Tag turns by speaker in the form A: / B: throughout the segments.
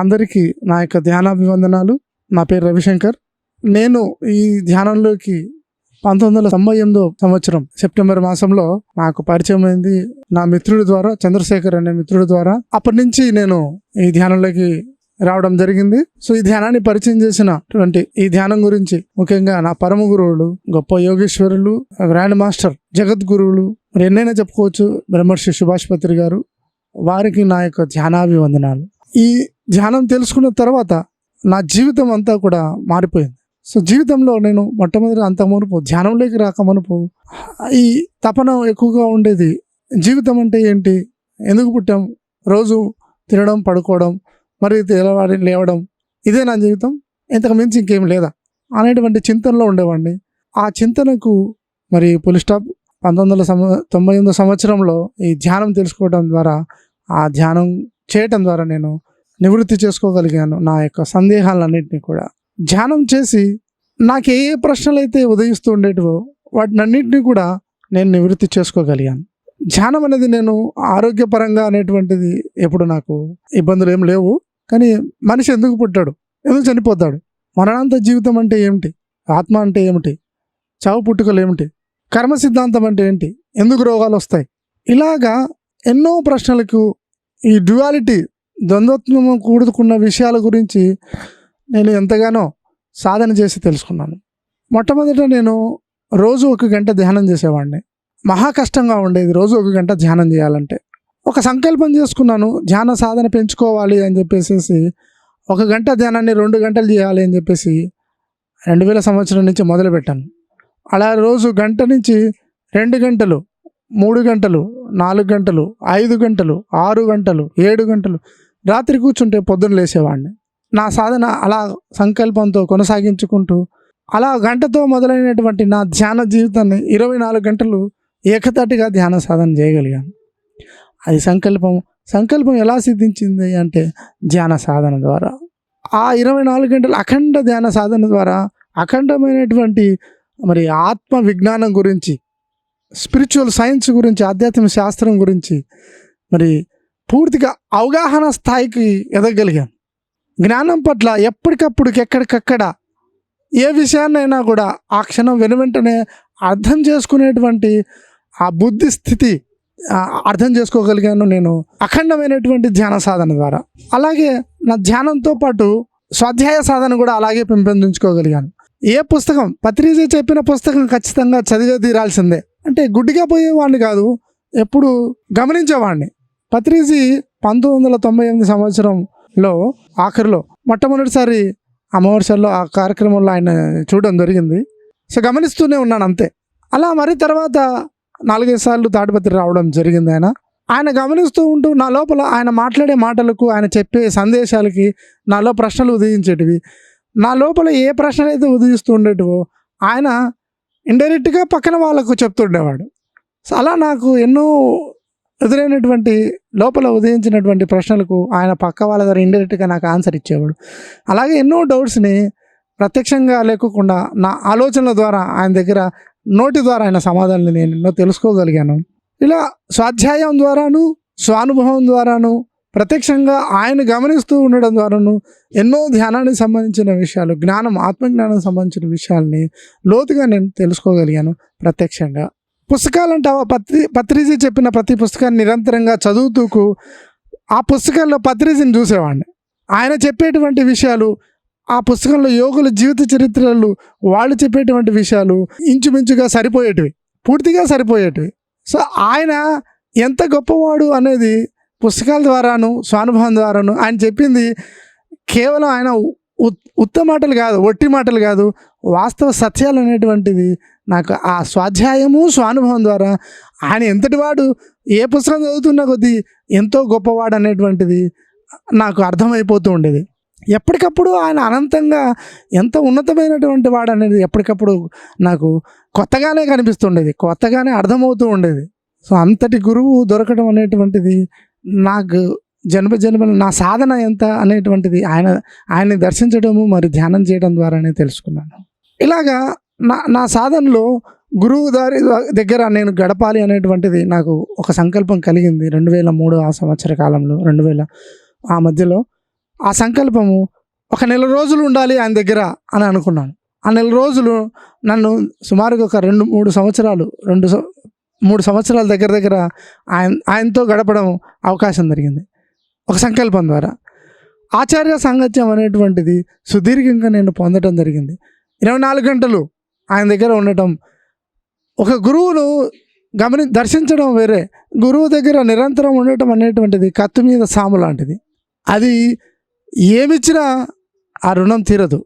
A: అందరికీ నా యొక్క ధ్యానాభివందనాలు. నా పేరు రవిశంకర్. నేను ఈ ధ్యానంలోకి పంతొమ్మిది వందల తొంభై ఎనిమిదో సంవత్సరం సెప్టెంబర్ మాసంలో నాకు పరిచయం అయింది నా మిత్రుడి ద్వారా చంద్రశేఖర్ అనే మిత్రుడి ద్వారా. అప్పటి నుంచి నేను ఈ ధ్యానంలోకి రావడం జరిగింది. సో ఈ ధ్యానాన్ని పరిచయం చేసినటువంటి ఈ ధ్యానం గురించి ముఖ్యంగా నా పరమ గురువులు గొప్ప యోగేశ్వరులు గ్రాండ్ మాస్టర్ జగద్గురువులు మరి ఎన్నైనా చెప్పుకోవచ్చు. బ్రహ్మర్షి సుభాష్ పత్రి గారు వారికి నా యొక్క ధ్యానాభివందనాలు. ఈ ధ్యానం తెలుసుకున్న తర్వాత నా జీవితం అంతా కూడా మారిపోయింది. సో జీవితంలో నేను మొట్టమొదటి అంత మునుపు ధ్యానంలోకి రాక మునుపు ఈ తపన ఎక్కువగా ఉండేది జీవితం అంటే ఏంటి? ఎందుకు పుట్టాం? రోజు తినడం పడుకోవడం మరి తెల్లవారి లేవడం ఇదే నా జీవితం. ఇంతకు మించి ఇంకేం లేదా? అనేటువంటి చింతనలో ఉండేవాడిని. ఆ చింతనకు మరి పులి స్టాప్ పంతొమ్మిది వందల సంవ తొంభై ఎనిమిదో సంవత్సరంలో ఈ ధ్యానం తెలుసుకోవడం ద్వారా ఆ ధ్యానం చేయటం ద్వారా నేను నివృత్తి చేసుకోగలిగాను నా యొక్క సందేహాలన్నింటినీ కూడా. ధ్యానం చేసి నాకు ఏ ఏ ప్రశ్నలు అయితే ఉదయిస్తూ ఉండేటివో వాటినన్నింటినీ కూడా నేను నివృత్తి చేసుకోగలిగాను. ధ్యానం అనేది నేను ఆరోగ్యపరంగా అనేటువంటిది ఎప్పుడు నాకు ఇబ్బందులు ఏం లేవు. కానీ మనిషి ఎందుకు పుట్టాడు? ఎందుకు చనిపోతాడు? మరణాంత జీవితం అంటే ఏమిటి? ఆత్మ అంటే ఏమిటి? చావు పుట్టుకలు ఏమిటి? కర్మ సిద్ధాంతం అంటే ఏంటి? ఎందుకు రోగాలు వస్తాయి? ఇలాగా ఎన్నో ప్రశ్నలకు ఈ డ్యువాలిటీ ద్వంద్వత్వము కూడుకున్న విషయాల గురించి నేను ఎంతగానో సాధన చేసి తెలుసుకున్నాను. మొట్టమొదట నేను రోజు ఒక గంట ధ్యానం చేసేవాడిని. మహా కష్టంగా ఉండేది రోజు ఒక గంట ధ్యానం చేయాలంటే. ఒక సంకల్పం చేసుకున్నాను ధ్యాన సాధన పెంచుకోవాలి అని చెప్పేసి ఒక గంట ధ్యానాన్ని రెండు గంటలు చేయాలి అని చెప్పేసి రెండు వేల సంవత్సరం నుంచి మొదలుపెట్టాను. అలా రోజు గంట నుంచి రెండు గంటలు మూడు గంటలు నాలుగు గంటలు ఐదు గంటలు ఆరు గంటలు ఏడు గంటలు రాత్రి కూర్చుంటే పొద్దున్న లేసేవాడిని. నా సాధన అలా సంకల్పంతో కొనసాగించుకుంటూ అలా గంటతో మొదలైనటువంటి నా ధ్యాన జీవితాన్ని ఇరవై నాలుగు గంటలు ఏకతాటిగా ధ్యాన సాధన చేయగలిగాను. అది సంకల్పం సంకల్పం ఎలా సిద్ధించింది అంటే ధ్యాన సాధన ద్వారా. ఆ ఇరవై నాలుగు గంటల అఖండ ధ్యాన సాధన ద్వారా అఖండమైనటువంటి మరి ఆత్మ విజ్ఞానం గురించి స్పిరిచువల్ సైన్స్ గురించి ఆధ్యాత్మిక శాస్త్రం గురించి మరి పూర్తిగా అవగాహన స్థాయికి ఎదగలిగాను జ్ఞానం పట్ల ఎప్పటికప్పుడు ఎక్కడికక్కడ ఏ విషయాన్నైనా కూడా ఆ క్షణం వెను వెంటనే అర్థం చేసుకునేటువంటి ఆ బుద్ధి స్థితి అర్థం చేసుకోగలిగాను నేను అఖండమైనటువంటి ధ్యాన సాధన ద్వారా. అలాగే నా ధ్యానంతో పాటు స్వాధ్యాయ సాధన కూడా అలాగే పెంపొందించుకోగలిగాను. ఏ పుస్తకం పత్రిజ చెప్పిన పుస్తకం ఖచ్చితంగా చదివే తీరాల్సిందే అంటే గుడ్డిగా పోయేవాడిని కాదు ఎప్పుడు గమనించేవాడిని. పత్రిజీ పంతొమ్మిది వందల తొంభై ఎనిమిది సంవత్సరంలో ఆఖరిలో మొట్టమొదటిసారి అమావాస్యలో ఆ కార్యక్రమంలో ఆయన చూడడం జరిగింది. సో గమనిస్తూనే ఉన్నాను అంతే. అలా మరి తర్వాత నాలుగైదు సార్లు తాడిపత్రి రావడం జరిగింది ఆయన. ఆయన గమనిస్తూ ఉంటూ నా లోపల ఆయన మాట్లాడే మాటలకు ఆయన చెప్పే సందేశాలకి నాలో ప్రశ్నలు ఉదయించేటివి. నా లోపల ఏ ప్రశ్నలు అయితే ఉదయిస్తూ ఉండేటివో ఆయన ఇండైరెక్ట్గా పక్కన వాళ్ళకు చెప్తుండేవాడు. సో అలా నాకు ఎన్నో ఎదురైనటువంటి లోపల ఉదయించినటువంటి ప్రశ్నలకు ఆయన పక్క వాళ్ళ ద్వారా ఇండైరెక్ట్గా నాకు ఆన్సర్ ఇచ్చేవాడు. అలాగే ఎన్నో డౌట్స్ని ప్రత్యక్షంగా లేకుండా నా ఆలోచనల ద్వారా ఆయన దగ్గర నోటి ద్వారా ఆయన సమాధానాలు నేను ఎన్నో తెలుసుకోగలిగాను. ఇలా స్వాధ్యాయం ద్వారాను స్వానుభవం ద్వారాను ప్రత్యక్షంగా ఆయన గమనిస్తూ ఉండడం ద్వారాను ఎన్నో ధ్యానానికి సంబంధించిన విషయాలు జ్ఞానం ఆత్మజ్ఞానం సంబంధించిన విషయాల్ని లోతుగా నేను తెలుసుకోగలిగాను ప్రత్యక్షంగా. పుస్తకాలు అంటావా పత్రి పత్రిజీ చెప్పిన ప్రతి పుస్తకాన్ని నిరంతరంగా చదువుతూకు ఆ పుస్తకాల్లో పత్రిజీని చూసేవాడిని. ఆయన చెప్పేటువంటి విషయాలు ఆ పుస్తకంలో యోగుల జీవిత చరిత్రలు వాళ్ళు చెప్పేటువంటి విషయాలు ఇంచుమించుగా సరిపోయేటివి. పూర్తిగా సరిపోయేటివి. సో ఆయన ఎంత గొప్పవాడు అనేది పుస్తకాల ద్వారాను స్వానుభవం ద్వారాను ఆయన చెప్పింది కేవలం ఆయన ఉత్త మాటలు కాదు ఒట్టి మాటలు కాదు వాస్తవ సత్యాలు అనేటువంటిది నాకు ఆ స్వాధ్యాయము స్వానుభవం ద్వారా ఆయన ఎంతటి వాడు ఏ పుస్తకం చదువుతున్న కొద్దీ ఎంతో గొప్పవాడు అనేటువంటిది నాకు అర్థమైపోతూ ఉండేది. ఎప్పటికప్పుడు ఆయన అనంతంగా ఎంత ఉన్నతమైనటువంటి వాడు అనేది ఎప్పటికప్పుడు నాకు కొత్తగానే కనిపిస్తుండేది. కొత్తగానే అర్థమవుతూ ఉండేది. సో అంతటి గురువు దొరకడం అనేటువంటిది నాకు జన్మ జన్మల నా సాధన ఎంత అనేటువంటిది ఆయన ఆయన్ని దర్శించడము మరి ధ్యానం చేయడం ద్వారానే తెలుసుకున్నాను. ఇలాగా నా నా సాధనలో గురువు దారి దగ్గర నేను గడపాలి అనేటువంటిది నాకు ఒక సంకల్పం కలిగింది రెండు వేల మూడు ఆ సంవత్సర కాలంలో రెండు వేల ఆ మధ్యలో. ఆ సంకల్పము ఒక నెల రోజులు ఉండాలి ఆయన దగ్గర అని అనుకున్నాను. ఆ నెల రోజులు నన్ను సుమారుగా ఒక రెండు మూడు సంవత్సరాలు రెండు మూడు సంవత్సరాల దగ్గర దగ్గర ఆయన ఆయనతో గడపడం అవకాశం జరిగింది ఒక సంకల్పం ద్వారా. ఆచార్య సాంగత్యం అనేటువంటిది సుదీర్ఘంగా నేను పొందడం జరిగింది. ఇరవై నాలుగు గంటలు ఆయన దగ్గర ఉండటం. ఒక గురువును గమని దర్శించడం వేరే. గురువు దగ్గర నిరంతరం ఉండటం అనేటువంటిది కత్తి మీద సాము లాంటిది. అది ఏమిచ్చినా ఆ రుణం తీరదు.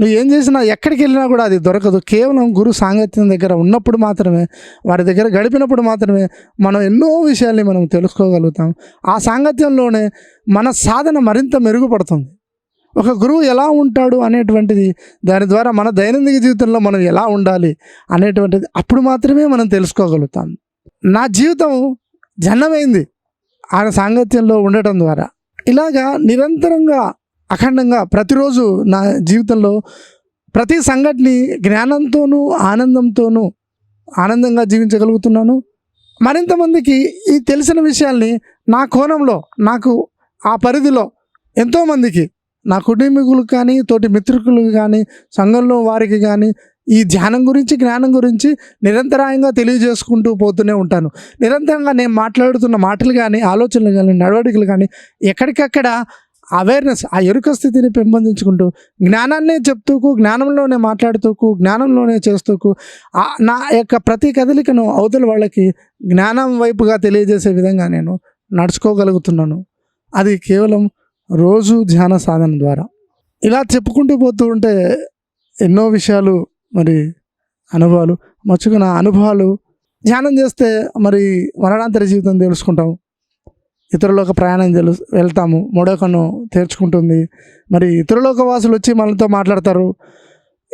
A: నువ్వు ఏం చేసినా ఎక్కడికి వెళ్ళినా కూడా అది దొరకదు. కేవలం గురు సాంగత్యం దగ్గర ఉన్నప్పుడు మాత్రమే వారి దగ్గర గడిపినప్పుడు మాత్రమే మనం ఎన్నో విషయాల్ని మనం తెలుసుకోగలుగుతాం. ఆ సాంగత్యంలోనే మన సాధన మరింత మెరుగుపడుతుంది. ఒక గురువు ఎలా ఉంటాడు అనేటువంటిది దాని ద్వారా మన దైనందిక జీవితంలో మనం ఎలా ఉండాలి అనేటువంటిది అప్పుడు మాత్రమే మనం తెలుసుకోగలుగుతాం. నా జీవితం జన్నమైంది ఆయన సాంగత్యంలో ఉండటం ద్వారా. ఇలాగా నిరంతరంగా అఖండంగా ప్రతిరోజు నా జీవితంలో ప్రతి సంఘటని జ్ఞానంతోనూ ఆనందంతోనూ ఆనందంగా జీవించగలుగుతున్నాను. మరింతమందికి ఈ తెలిసిన విషయాల్ని నా కోణంలో నాకు ఆ పరిధిలో ఎంతోమందికి నా కుటుంబీకులకు కానీ తోటి మిత్రులకు కానీ సంఘంలో వారికి కానీ ఈ ధ్యానం గురించి జ్ఞానం గురించి నిరంతరాయంగా తెలియజేసుకుంటూ పోతూనే ఉంటాను. నిరంతరంగా నేను మాట్లాడుతున్న మాటలు కానీ ఆలోచనలు కానీ నడవడికలు కానీ ఎక్కడికక్కడ అవేర్నెస్ ఆ ఎరుక స్థితిని పెంపొందించుకుంటూ జ్ఞానాన్నే చెప్తూకు జ్ఞానంలోనే మాట్లాడుతూకు జ్ఞానంలోనే చేస్తూకు నా యొక్క ప్రతి కదలికను అవతల వాళ్ళకి జ్ఞానం వైపుగా తెలియజేసే విధంగా నేను నడుచుకోగలుగుతున్నాను. అది కేవలం రోజు ధ్యాన సాధన ద్వారా. ఇలా చెప్పుకుంటూ పోతూ ఉంటే ఎన్నో విషయాలు మరి అనుభవాలు. మచ్చుకున్న అనుభవాలు ధ్యానం చేస్తే మరి మరణాంతర జీవితం తెలుసుకుంటాం. ఇతరులోక ప్రయాణం తెలు వెళ్తాము. మూడోకను తెరుచుకుంటుంది. మరి ఇతరులోక వాసులు వచ్చి మనతో మాట్లాడతారు.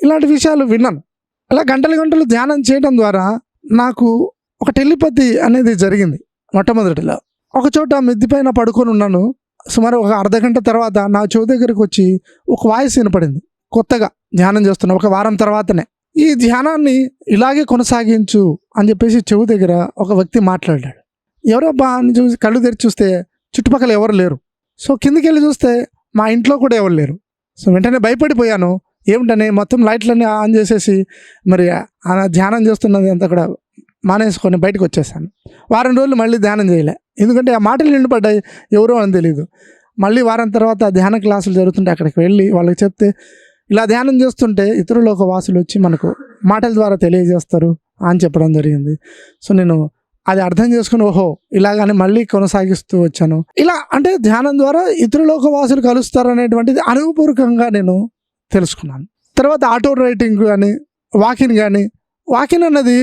A: ఇలాంటి విషయాలు విన్నాను. అలా గంటలు గంటలు ధ్యానం చేయడం ద్వారా నాకు ఒక టెలిపతి అనేది జరిగింది. మొట్టమొదటిలో. ఒక చోట మిద్దిపైన పడుకొని ఉన్నాను. సుమారు ఒక అర్ధ గంట తర్వాత నా చెవి దగ్గరికి వచ్చి ఒక వాయిస్ వినపడింది. కొత్తగా ధ్యానం చేస్తున్నా ఒక వారం తర్వాతనే. ఈ ధ్యానాన్ని ఇలాగే కొనసాగించు అని చెప్పేసి చెవు దగ్గర ఒక వ్యక్తి మాట్లాడాడు. ఎవరబ్బా అని చూసి కళ్ళు తెరిచి చూస్తే చుట్టుపక్కల ఎవరు లేరు. సో కిందికి వెళ్ళి చూస్తే మా ఇంట్లో కూడా ఎవరు లేరు. సో వెంటనే భయపడిపోయాను. ఏమిటని మొత్తం లైట్లన్నీ ఆన్ చేసేసి మరి ఆ ధ్యానం చేస్తున్నది అంతా కూడా మానేసుకొని బయటకు వచ్చేసాను వారం రోజులు మళ్ళీ ధ్యానం చేయలే. ఎందుకంటే ఆ మాటలు నిండిపడ్డాయి ఎవరో అని తెలియదు మళ్ళీ వారం తర్వాత ధ్యాన క్లాసులు జరుగుతుంటే అక్కడికి వెళ్ళి వాళ్ళకి చెప్తే ఇలా ధ్యానం చేస్తుంటే ఇతరులు ఒక వాసులు వచ్చి మనకు మాటల ద్వారా తెలియజేస్తారు అని చెప్పడం జరిగింది. సో నేను అది అర్థం చేసుకుని ఓహో ఇలాగానే మళ్ళీ కొనసాగిస్తూ వచ్చాను. ఇలా అంటే ధ్యానం ద్వారా ఇతరులోక వాసులు కలుస్తారు అనేటువంటిది అనుభవపూర్వకంగా నేను తెలుసుకున్నాను. తర్వాత ఆటో రైటింగ్ కానీ వాకింగ్ కానీ వాకింగ్ అన్నది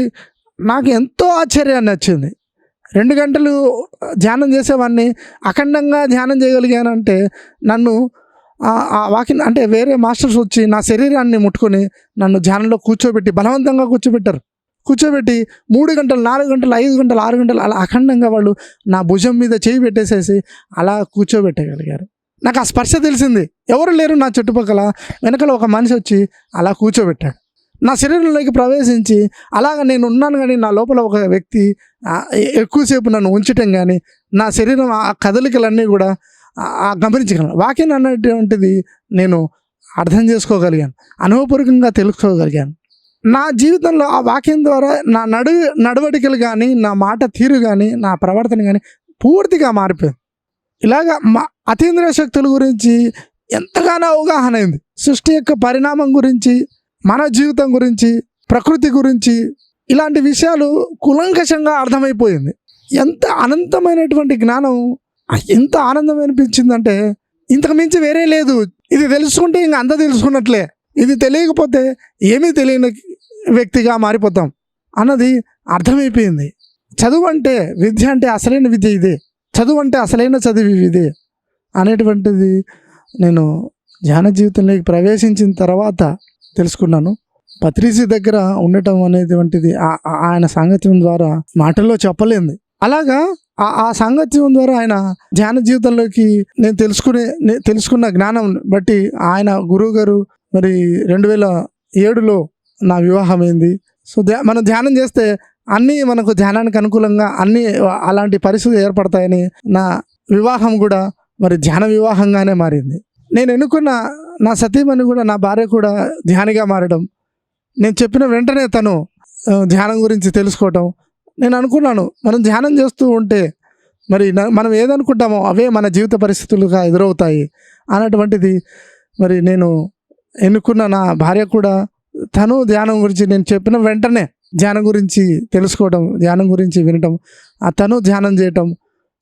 A: నాకు ఎంతో ఆశ్చర్యాన్ని వచ్చింది రెండు గంటలు ధ్యానం చేసేవాడిని అఖండంగా ధ్యానం చేయగలిగానంటే నన్ను వాకిన్ అంటే వేరే మాస్టర్స్ వచ్చి నా శరీరాన్ని ముట్టుకొని నన్ను ధ్యానంలో కూర్చోబెట్టి బలవంతంగా కూర్చోబెట్టారు. కూర్చోబెట్టి మూడు గంటలు నాలుగు గంటలు ఐదు గంటలు ఆరు గంటలు అలా అఖండంగా వాళ్ళు నా భుజం మీద చేయి పెట్టేసేసి అలా కూర్చోబెట్టగలిగారు. నాకు ఆ స్పర్శ తెలిసింది. ఎవరు లేరు నా చుట్టుపక్కల. వెనకల ఒక మనిషి వచ్చి అలా కూర్చోబెట్టాడు. నా శరీరంలోకి ప్రవేశించి అలాగ నేను ఉన్నాను కానీ నా లోపల ఒక వ్యక్తి ఎక్కువసేపు నన్ను ఉంచటం కానీ నా శరీరం ఆ కదలికలన్నీ కూడా గమనించగలను. వాక్యం అన్నటువంటిది నేను అర్థం చేసుకోగలిగాను. అనుభవపూర్వకంగా తెలుసుకోగలిగాను. నా జీవితంలో ఆ వాక్యం ద్వారా నా నడు నడవడికలు కానీ నా మాట తీరు కానీ నా ప్రవర్తన కానీ పూర్తిగా మారిపోయింది. ఇలాగా మా అతీంద్రియ శక్తుల గురించి ఎంతగానో అవగాహన అయింది. సృష్టి యొక్క పరిణామం గురించి మన జీవితం గురించి ప్రకృతి గురించి ఇలాంటి విషయాలు కులంకషంగా అర్థమైపోయింది. ఎంత అనంతమైనటువంటి జ్ఞానం ఎంత ఆనందం అనిపించిందంటే ఇంతకు మించి వేరే లేదు. ఇది తెలుసుకుంటే ఇంక అంత తెలుసుకున్నట్లే. ఇది తెలియకపోతే ఏమీ తెలియని వ్యక్తిగా మారిపోతాం అన్నది అర్థమైపోయింది. చదువు అంటే విద్య అంటే అసలైన విద్య ఇదే. చదువు అంటే అసలైన చదివి ఇదే అనేటువంటిది నేను ధ్యాన జీవితంలోకి ప్రవేశించిన తర్వాత తెలుసుకున్నాను. పత్రిజీ దగ్గర ఉండటం అనేటువంటిది వంటిది ఆ- ఆయన సాంగత్యం ద్వారా మాటల్లో చెప్పలేంది. అలాగా ఆ సాంగత్యం ద్వారా ఆయన ధ్యాన జీవితంలోకి నేను తెలుసుకునే తెలుసుకున్న జ్ఞానం బట్టి ఆయన గురువు గారు మరి రెండు వేల ఏడులో నా వివాహం అయింది సో ధ్యా- మనం ధ్యానం చేస్తే అన్నీ మనకు ధ్యానానికి అనుకూలంగా అన్నీ అలాంటి పరిస్థితులు ఏర్పడతాయని నా వివాహం కూడా మరి ధ్యాన వివాహంగానే మారింది. నేను ఎన్నుకున్న నా సతీమణి కూడా నా భార్య కూడా ధ్యానిగా మారడం. నేను చెప్పిన వెంటనే తను ధ్యానం గురించి తెలుసుకోవటం. నేను అనుకున్నాను మనం ధ్యానం చేస్తూ ఉంటే మరి మనం ఏదనుకుంటామో అవే మన జీవిత పరిస్థితులుగా ఎదురవుతాయి అన్నటువంటిది మరి నేను ఎన్నుకున్న నా భార్య కూడా తను ధ్యానం గురించి నేను చెప్పిన వెంటనే ధ్యానం గురించి తెలుసుకోవడం ధ్యానం గురించి వినటం తను ధ్యానం చేయటం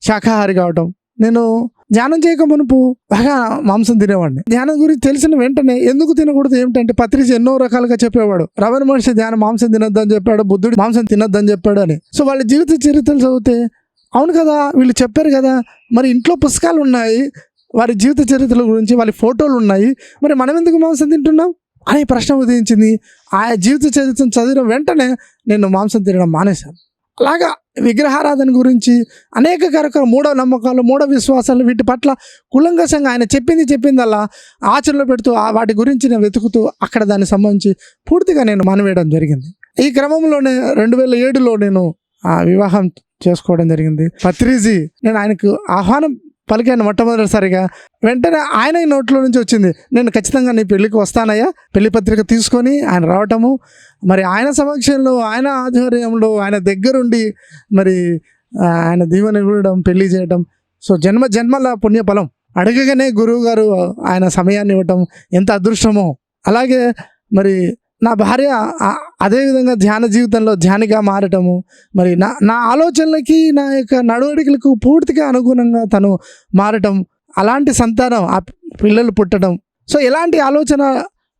A: శాకాహారి కావటం. నేను ధ్యానం చేయక మునుపు బాగా మాంసం తినేవాడిని. ధ్యానం గురించి తెలిసిన వెంటనే ఎందుకు తినకూడదు ఏమిటంటే పత్రిక ఎన్నో రకాలుగా చెప్పేవాడు. రవణ మహర్షి ధ్యానం మాంసం తినొద్దని చెప్పాడు బుద్ధుడు మాంసం తినొద్దని చెప్పాడు అని. సో వాళ్ళ జీవిత చరిత్రలు చదివితే అవును కదా వీళ్ళు చెప్పారు కదా మరి ఇంట్లో పుస్తకాలు ఉన్నాయి వారి జీవిత చరిత్రల గురించి వాళ్ళ ఫోటోలు ఉన్నాయి మరి మనం ఎందుకు మాంసం తింటున్నాం? అనే ప్రశ్న ఉదయించింది. ఆ జీవిత చరిత్రను చదివిన వెంటనే నేను మాంసం తినడం మానేశాను. అలాగా విగ్రహారాధన గురించి అనేక కరకర మూఢ నమ్మకాలు మూఢ విశ్వాసాలు వీటి పట్ల కులంగసంగా ఆయన చెప్పింది చెప్పిందల్లా ఆచరణలో పెడుతూ ఆ వాటి గురించి నేను వెతుకుతూ అక్కడ దానికి సంబంధించి పూర్తిగా నేను మనవేయడం జరిగింది. ఈ క్రమంలోనే రెండు వేల ఏడులో నేను ఆ వివాహం చేసుకోవడం జరిగింది. పత్రిజీ నేను ఆయనకు ఆహ్వానం పలికాను మొట్టమొదటిసారిగా. వెంటనే ఆయన నోట్లో నుంచి వచ్చింది నేను ఖచ్చితంగా నీ పెళ్ళికి వస్తానయ్యా పెళ్ళి పత్రిక తీసుకొని ఆయన రావటము. మరి ఆయన సమక్షంలో ఆయన ఆధ్వర్యంలో ఆయన దగ్గరుండి మరి ఆయన దీవెన ఇవ్వడం పెళ్ళి చేయడం సో జన్మ జన్మల పుణ్యఫలం. అడగగానే గురువు గారు ఆయన సమయాన్ని ఇవ్వటం ఎంత అదృష్టమో. అలాగే మరి నా భార్య అదేవిధంగా ధ్యాన జీవితంలో ధ్యానిగా మారటము. మరి నా నా ఆలోచనలకి నా యొక్క నడవడికలకు పూర్తిగా అనుగుణంగా తను మారటం అలాంటి సంతానం ఆ పిల్లలు పుట్టడం. సో ఎలాంటి ఆలోచన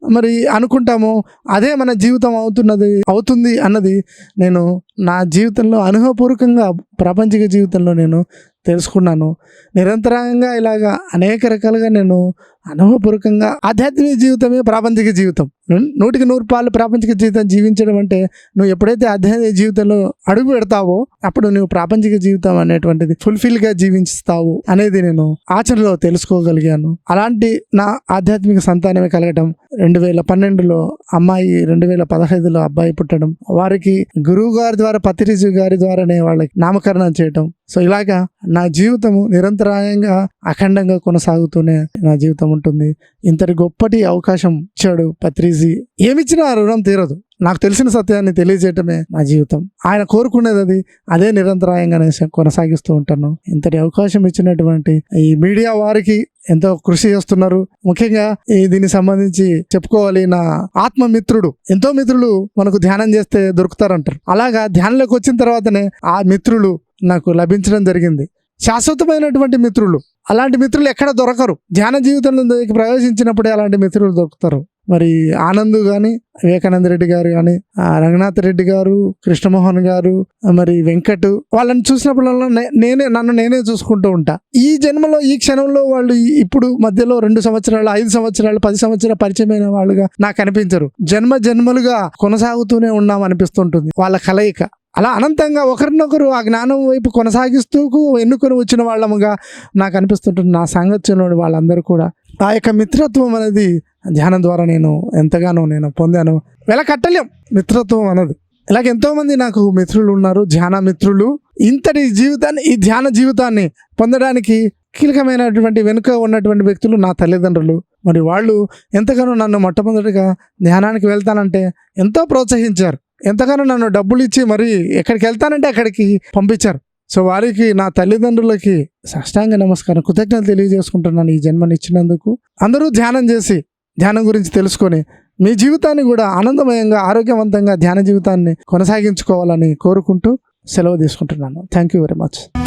A: మరి అనుకుంటామో అదే మన జీవితం అవుతున్నది అవుతుంది అన్నది నేను నా జీవితంలో అనుభవపూర్వకంగా ప్రాపంచిక జీవితంలో నేను తెలుసుకున్నాను. నిరంతరంగా ఇలాగా అనేక రకాలుగా నేను అనుభవపూర్వకంగా ఆధ్యాత్మిక జీవితమే ప్రాపంచిక జీవితం. నూటికి నూరు పాలు ప్రాపంచిక జీవితం జీవించడం అంటే నువ్వు ఎప్పుడైతే ఆధ్యాత్మిక జీవితంలో అడుగు పెడతావో అప్పుడు నువ్వు ప్రాపంచిక జీవితం అనేటువంటిది ఫుల్ఫిల్గా జీవిస్తావు అనేది నేను ఆచరణలో తెలుసుకోగలిగాను. అలాంటి నా ఆధ్యాత్మిక సంతానమే కలగటం రెండు వేల పన్నెండులో అమ్మాయి రెండు వేల పదహైదులో అబ్బాయి పుట్టడం వారికి గురువు గారి ద్వారా పత్రిజు గారి ద్వారానే వాళ్ళకి నామకరణం చేయటం. సో ఇలాగా నా జీవితము నిరంతరాయంగా అఖండంగా కొనసాగుతూనే నా జీవితం ఉంటుంది. ఇంతటి గొప్పటి అవకాశం ఇచ్చాడు పత్రిజీ. ఏమిచ్చినా ఆ రుణం తీరదు. నాకు తెలిసిన సత్యాన్ని తెలియజేయటమే నా జీవితం. ఆయన కోరుకునేది అది. అదే నిరంతరాయంగా నేను కొనసాగిస్తూ ఉంటాను. ఇంతటి అవకాశం ఇచ్చినటువంటి ఈ మీడియా వారికి ఎంతో కృషి చేస్తున్నారు. ముఖ్యంగా ఈ దీనికి సంబంధించి చెప్పుకోవాలి నా ఆత్మ మిత్రుడు ఎంతో మిత్రులు మనకు ధ్యానం చేస్తే దొరుకుతారంటారు. అలాగా ధ్యానంలోకి వచ్చిన తర్వాతనే ఆ మిత్రులు నాకు లభించడం జరిగింది. శాశ్వతమైనటువంటి మిత్రులు. అలాంటి మిత్రులు ఎక్కడ దొరకరు. ధ్యాన జీవితంలోకి ప్రవేశించినప్పుడే అలాంటి మిత్రులు దొరుకుతారు. మరి ఆనంద్ కానీ వివేకానంద రెడ్డి గారు కానీ రంగనాథ్ రెడ్డి గారు కృష్ణమోహన్ గారు మరి వెంకట్ వాళ్ళని చూసినప్పుడల్లా నే- నేనే నన్ను నేనే చూసుకుంటూ ఉంటా. ఈ జన్మలో ఈ క్షణంలో వాళ్ళు ఇప్పుడు మధ్యలో రెండు సంవత్సరాలు ఐదు సంవత్సరాలు పది సంవత్సరాల పరిచయమైన వాళ్ళుగా నాకు అనిపించరు. జన్మ జన్మలుగా కొనసాగుతూనే ఉన్నాం అనిపిస్తుంటుంది. వాళ్ళ కలయిక. అలా అనంతంగా ఒకరినొకరు ఆ జ్ఞానం వైపు కొనసాగిస్తూ ఎన్నుకొని వచ్చిన వాళ్ళముగా నాకు అనిపిస్తుంటుంది. నా సాంగత్యంలోని వాళ్ళందరూ కూడా. ఆ యొక్క మిత్రత్వం అనేది ధ్యానం ద్వారా నేను ఎంతగానో నేను పొందాను. వెలకట్టలేం. మిత్రత్వం అన్నది. ఇలాగ ఎంతోమంది నాకు మిత్రులు ఉన్నారు ధ్యాన మిత్రులు. ఇంతటి జీవితాన్ని ఈ ధ్యాన జీవితాన్ని పొందడానికి కీలకమైనటువంటి వెనుక ఉన్నటువంటి వ్యక్తులు నా తల్లిదండ్రులు. మరి వాళ్ళు ఎంతగానో నన్ను మొట్టమొదటిగా ధ్యానానికి వెళ్తానంటే ఎంతో ప్రోత్సహించారు. ఎంతగానో నన్ను డబ్బులు ఇచ్చి మరి ఎక్కడికి వెళ్తానంటే అక్కడికి పంపించారు. సో వారికి నా తల్లిదండ్రులకి సాష్టాంగ నమస్కారం కృతజ్ఞతలు తెలియజేసుకుంటున్నాను ఈ జన్మనిచ్చినందుకు. అందరూ ధ్యానం చేసి ధ్యానం గురించి తెలుసుకొని మీ జీవితాన్ని కూడా ఆనందమయంగా ఆరోగ్యవంతంగా ధ్యాన జీవితాన్ని కొనసాగించుకోవాలని కోరుకుంటూ సెలవు తీసుకుంటున్నాను. Thank you very much